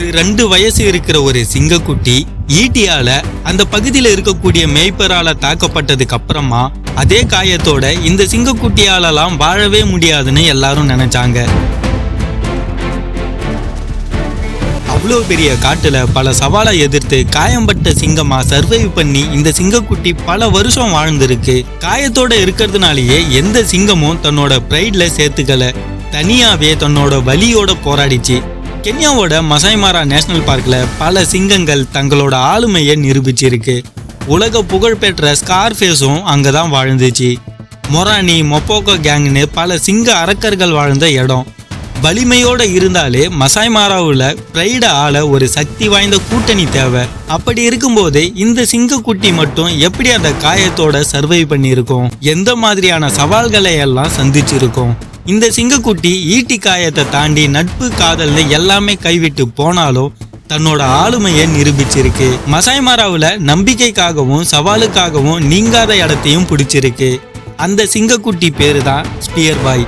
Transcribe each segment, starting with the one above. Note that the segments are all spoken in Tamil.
ஒரு ரெண்டு வயசு இருக்கிற ஒரு சிங்கக்குட்டி ஈட்டியால அந்த பகுதியில இருக்கக்கூடிய மேய்ப்பரால தாக்கப்பட்டதுக்கு அப்புறமா அதே காயத்தோட இந்த சிங்கக்குட்டியாலலாம் வாழவே முடியாதுன்னு எல்லாரும் நினைச்சாங்க. அவ்வளோ பெரிய காட்டில் பல சவாலை எதிர்த்து காயம்பட்ட சிங்கமா சர்வைவ் பண்ணி இந்த சிங்கக்குட்டி பல வருஷம் வாழ்ந்திருக்கு. காயத்தோட இருக்கிறதுனாலயே எந்த சிங்கமும் தன்னோட ப்ரைட்ல சேர்த்துக்கல. தனியாவே தன்னோட வலியோட போராடிச்சு. கென்யாவோட மசாய்மாரா நேஷனல் பார்க்கில் பல சிங்கங்கள் தங்களோட ஆளுமையை நிரூபிச்சிருக்கு. உலக புகழ்பெற்ற ஸ்கார்ஃபேஸும் அங்கதான் வாழ்ந்துச்சு. மொரானி மொப்போக்கோ கேங்னு பல சிங்க அரக்கர்கள் வாழ்ந்த இடம். வலிமையோட இருந்தாலே மசாய்மாராவில் பிரைட ஆள ஒரு சக்தி வாய்ந்த கூட்டணி தேவை. அப்படி இருக்கும்போது இந்த சிங்கக்குட்டி மட்டும் எப்படி அந்த காயத்தோட சர்வை பண்ணியிருக்கும்? எந்த மாதிரியான சவால்களை எல்லாம் சந்திச்சிருக்கும்? இந்த சிங்கக்குட்டி ஈட்டி காயத்தை தாண்டி நட்பு காதல்னு எல்லாமே கைவிட்டு போனாலும் தன்னோட ஆளுமையை நிரூபிச்சிருக்கு. மசாய்மாராவில் நம்பிக்கைக்காகவும் சவாலுக்காகவும் நீங்காத இடத்தையும் பிடிச்சிருக்கு. அந்த சிங்கக்குட்டி பேரு தான் spear boy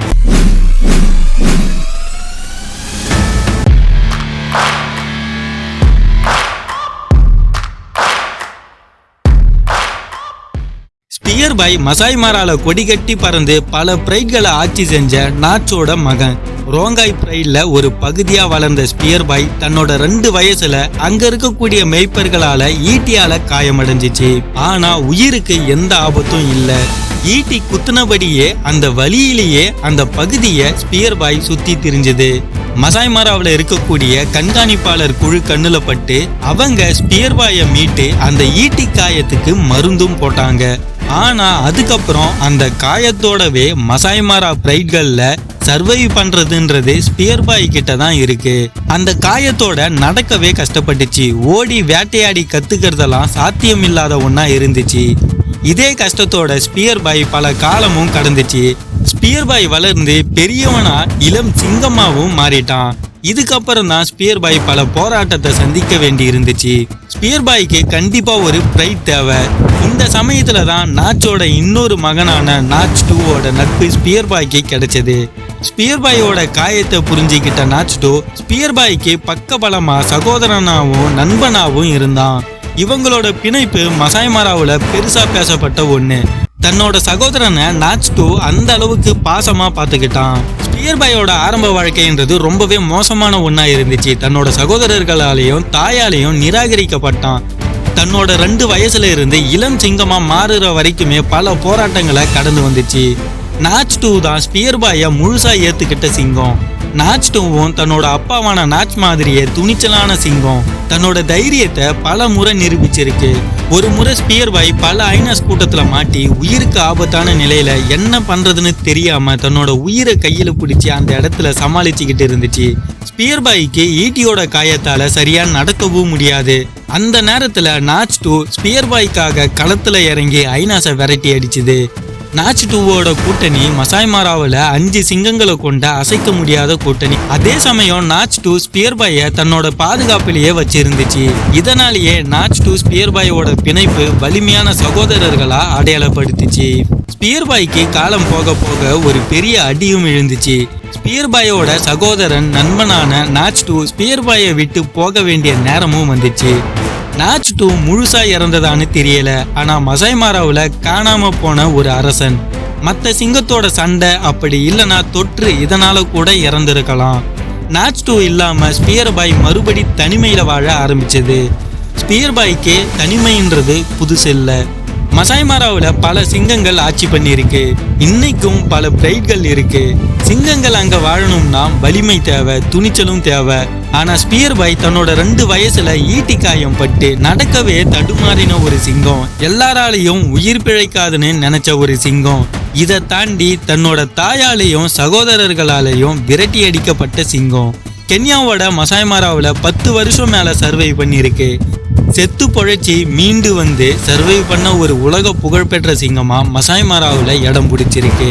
spear boy Masai மாரால கொடி கட்டி பறந்து பல பிரைட்களை ஆட்சி செஞ்ச நாச்சோட மகன். ரோங்காய் பிரைட்ல ஒரு பகுதியா வளர்ந்த ஸ்பியர் பாய் தன்னோட ரெண்டு வயசுல அங்க இருக்கக்கூடிய மெய்ப்பர்களால ஈட்டியால காயமடைஞ்சிச்சு. ஆனா உயிருக்கு எந்த ஆபத்தும் இல்ல. ஈட்டி குத்துனபடியே அந்த வழியிலேயே அந்த பகுதியை ஸ்பியர் பாய் சுத்தி திரிஞ்சது. மசாய்மாராவில் இருக்கக்கூடிய கண்காணிப்பாளர் குழு கண்ணுல பட்டு அவங்க ஸ்பியர்பாயை மீட்டு அந்த ஈட்டி காயத்துக்கு மருந்தும் போட்டாங்க. ஆனா அதுக்கப்புறம் அந்த காயத்தோடவே மசாய்மாரா பிரைட்கள்ல சர்வைவ் பண்றதுன்றது ஸ்பியர் பாய் கிட்ட தான் இருக்கு. அந்த காயத்தோட நடக்கவே கஷ்டப்பட்டுச்சு. ஓடி வேட்டையாடி கத்துக்கிறதெல்லாம் சாத்தியம் இல்லாத ஒன்னா இருந்துச்சு. இதே கஷ்டத்தோட ஸ்பியர் பாய் பல காலமும் கடந்துச்சு. ஸ்பியர் பாய் வளர்ந்து பெரியவனா இளம் சிங்கமாவும் மாறிட்டான். இதுக்கப்புறம் தான் ஸ்பியர் பாய் பல போராட்டத்தை சந்திக்க வேண்டி இருந்துச்சு. ஸ்பியர் பாய்க்கு கண்டிப்பா ஒரு பிரைட் தேவை. இந்த சமயத்துல தான் நாச்சோட இன்னொரு மகனான நாச் டூவோட நட்பு ஸ்பியர் பாய்க்கு கிடைச்சது. ஸ்பியர் பாயோட காயத்தை புரிஞ்சுக்கிட்ட நாச் டூ ஸ்பியர் பாய்க்கு பக்கபலமா சகோதரனாவும் நண்பனாவும் இருந்தான். இவங்களோட பிணைப்பு மசாய்மாராவில் பெருசா பேசப்பட்ட ஒன்று தன்னோட சகோதரனை நாச் டூ அந்த அளவுக்கு பாசமா பார்த்துக்கிட்டான். ஸ்பியர்பாயோட ஆரம்ப வாழ்க்கைன்றது ரொம்பவே மோசமான ஒன்றா இருந்துச்சு. தன்னோட சகோதரர்களாலேயும் தாயாலேயும் நிராகரிக்கப்பட்டான். தன்னோட ரெண்டு வயசுல இருந்து இளம் சிங்கமா மாறுற வரைக்குமே பல போராட்டங்களை கடந்து வந்துச்சு. நாச் டூ தான் ஸ்பியர்பாயை முழுசா ஏத்துக்கிட்ட சிங்கம். நாச் தன்னோட அப்பாவான நாச் மாதிரியே துணிச்சலான சிங்கம். தன்னோட தைரியத்தை பல முறை நிரூபிச்சிருக்கு. ஒரு முறை ஸ்பியர் பாய் பல ஐநாஸ் கூட்டத்தில் மாட்டி உயிருக்கு ஆபத்தான நிலையில என்ன பண்றதுன்னு தெரியாம தன்னோட உயிரை கையில பிடிச்சி அந்த இடத்துல சமாளிச்சுக்கிட்டு இருந்துச்சு. ஸ்பியர் பாய்க்கு ஈட்டியோட காயத்தால சரியா நடக்கவும் முடியாது. அந்த நேரத்துல நாச் டூ ஸ்பியர் பாய்க்காக களத்துல இறங்கி ஐநாஸை விரட்டி அடிச்சுது. நாச் டூவோட கூட்டணி மசாய்மாராவில் அஞ்சு சிங்கங்களை கொண்ட அசைக்க முடியாத கூட்டணி. அதே சமயம் நாச் டூ ஸ்பியர் பாய தன்னோட பாதுகாப்பிலேயே வச்சிருந்துச்சு. இதனாலேயே நாச் டூ ஸ்பியர் பாயோட பிணைப்பு வலிமையான சகோதரர்களா அடையாளப்படுத்துச்சு. ஸ்பியர் பாய்க்கு காலம் போக போக ஒரு பெரிய அடியும் எழுந்துச்சு ஸ்பியர் பாயோட சகோதரன் நண்பனான நாச் டூ ஸ்பியர் பாயை விட்டு போக வேண்டிய நேரமும் வந்துச்சு. நாச் டூ முழுசா இறந்ததான்னு தெரியல. ஆனா மசைமாராவில் காணாம போன ஒரு அரசன். மற்ற சிங்கத்தோட சண்டை அப்படி இல்லைன்னா தொற்று இதனால கூட இறந்திருக்கலாம். நாச் டூ இல்லாம ஸ்பியர் பாய் மறுபடி தனிமையில வாழ ஆரம்பிச்சது. ஸ்பியர் பாய்க்கு தனிமைன்றது புதுசு இல்லை. மசாய்மாராவில் பல சிங்கங்கள் ஆட்சி பண்ணியிருக்கு. இன்னைக்கும் பல பிரைட்கள் இருக்கு. சிங்கங்கள் அங்க வாழணும்னா வலிமை தேவை துணிச்சலும் தேவை. ஆனா ஸ்பியர் பாய் தன்னோட ரெண்டு வயசுல ஈட்டி காயம் பட்டு நடக்கவே தடுமாறின ஒரு சிங்கம். எல்லாராலையும் உயிர் பிழைக்காதுன்னு நினைச்ச ஒரு சிங்கம். இதை தாண்டி தன்னோட தாயாலையும் சகோதரர்களாலையும் விரட்டி அடிக்கப்பட்ட சிங்கம். கென்யாவோட மசாய்மாராவில் பத்து வருஷம் மேலே சர்வை பண்ணியிருக்கு. செத்து பொழைச்சி மீண்டு வந்து சர்வை பண்ண ஒரு உலக புகழ்பெற்ற சிங்கமா மசாய்மாராவில் இடம் பிடிச்சிருக்கு.